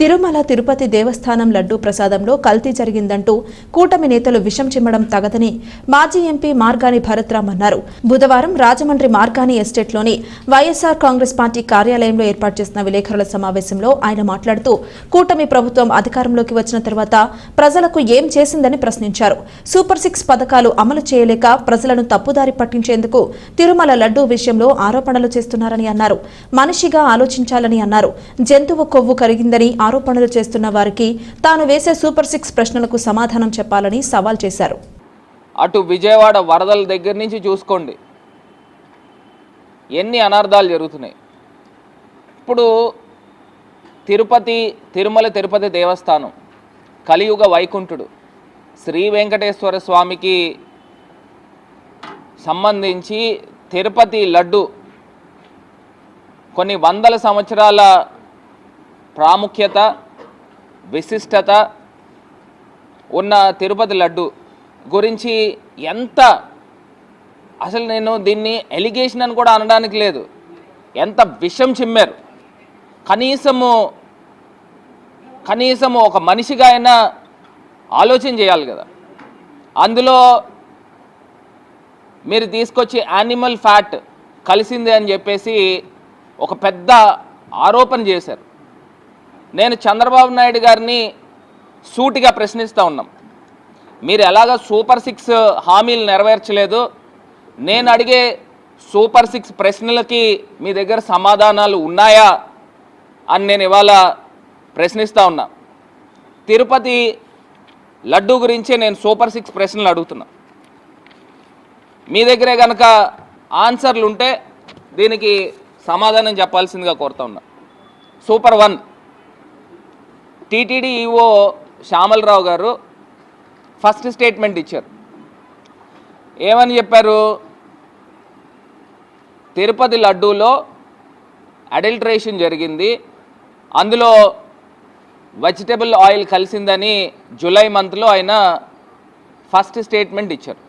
తిరుమల తిరుపతి దేవస్థానం లడ్డూ ప్రసాదంలో కల్తీ జరిగిందంటూ కూటమి నేతలు విషం చిమ్మడం తగదని మాజీ ఎంపీ మార్గాని భరత్రామ్ అన్నారు. బుధవారం రాజమండ్రి మార్గాని ఎస్టేట్లోని వైఎస్ఆర్ కాంగ్రెస్ పార్టీ కార్యాలయంలో ఏర్పాటు చేసిన విలేకరుల సమావేశంలో ఆయన మాట్లాడుతూ కూటమి ప్రభుత్వం అధికారంలోకి వచ్చిన తర్వాత ప్రజలకు ఏం చేసిందని ప్రశ్నించారు. సూపర్ సిక్స్ పథకాలు అమలు చేయలేక ప్రజలను తప్పుదారి పట్టించేందుకు తిరుమల లడ్డూ విషయంలో ఆరోపణలు చేస్తున్నారని అన్నారు. మనిషిగా ఆలోచించాలని అన్నారు. జంతువు కొవ్వు కరిగిందని ఆరోపణలు చేస్తున్న వారికి తాను వేసే సూపర్ సిక్స్ ప్రశ్నలకు సమాధానం చెప్పాలని సవాల్ చేశారు. అటు విజయవాడ వరదల దగ్గర నుంచి చూసుకోండి. ఎన్ని అనర్థాలు జరుగుతున్నాయి. ఇప్పుడు తిరుపతి తిరుమల తిరుపతి దేవస్థానం కలియుగ వైకుంఠుడు శ్రీ వెంకటేశ్వర స్వామికి సంబంధించి తిరుపతి లడ్డు కొన్ని వందల సంవత్సరాల ప్రాముఖ్యత విశిష్టత ఉన్న తిరుపతి లడ్డు గురించి ఎంత అసలు నేను దీన్ని ఎలిగేషన్ అని కూడా అనడానికి లేదు. ఎంత విషం చిమ్మారు. కనీసము కనీసము ఒక మనిషిగా అయినా ఆలోచన చేయాలి కదా. అందులో మీరు తీసుకొచ్చి యానిమల్ ఫ్యాట్ కలిసింది అని చెప్పేసి ఒక పెద్ద ఆరోపణ చేశారు. నేను చంద్రబాబు నాయుడు గారిని సూటిగా ప్రశ్నిస్తూ ఉన్నాం. మీరు ఎలాగ సూపర్ సిక్స్ హామీలు నెరవేర్చలేదు? నేను అడిగే సూపర్ సిక్స్ ప్రశ్నలకి మీ దగ్గర సమాధానాలు ఉన్నాయా? అని నేను ఇవాళ ప్రశ్నిస్తూ ఉన్నా. తిరుపతి లడ్డు గురించే నేను సూపర్ సిక్స్ ప్రశ్నలు అడుగుతున్నా. మీ దగ్గరే కనుక ఆన్సర్లు ఉంటే దీనికి సమాధానం చెప్పాల్సిందిగా కోరుతా ఉన్నా. Super one. TTD EO Syamala Rao గారు ఫస్ట్ స్టేట్మెంట్ ఇచ్చారు. ఏమని చెప్పారు? తిరుపతి లడ్డూలో అడల్ట్రేషన్ జరిగింది. అందులో వెజిటబుల్ ఆయిల్ కలిసిందని జూలై మంత్లో ఆయన ఫస్ట్ స్టేట్మెంట్ ఇచ్చారు.